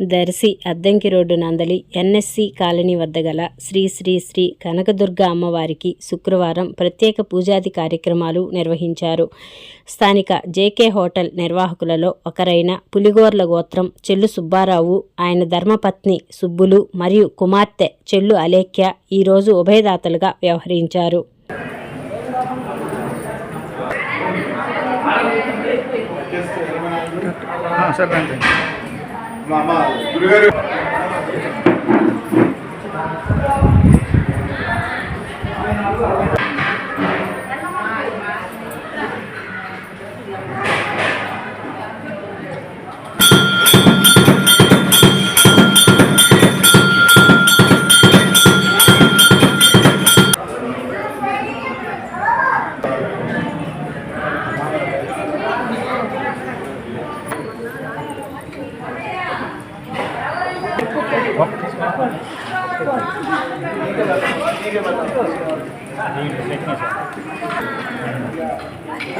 Darsi Addanki road నందలి NSC colony వద్ద గల శ్రీ శ్రీ శ్రీ కనకదుర్గ అమ్మవారికి శుక్రవారం ప్రత్యేక పూజాది కార్యక్రమాలు నిర్వహించారు. స్థానిక జేకే హోటల్ నిర్వాహకులలో ఒకరైన పులిగోర్ల గోత్రం చెల్లు సుబ్బారావు ఆయన ధర్మపత్ని సుబ్బులు మరియు కుమార్తె చెల్లు అలేఖ్య ఈరోజు ఉభయదాతలుగా వ్యవహరించారు. Sir amado. Thank you. Thank you.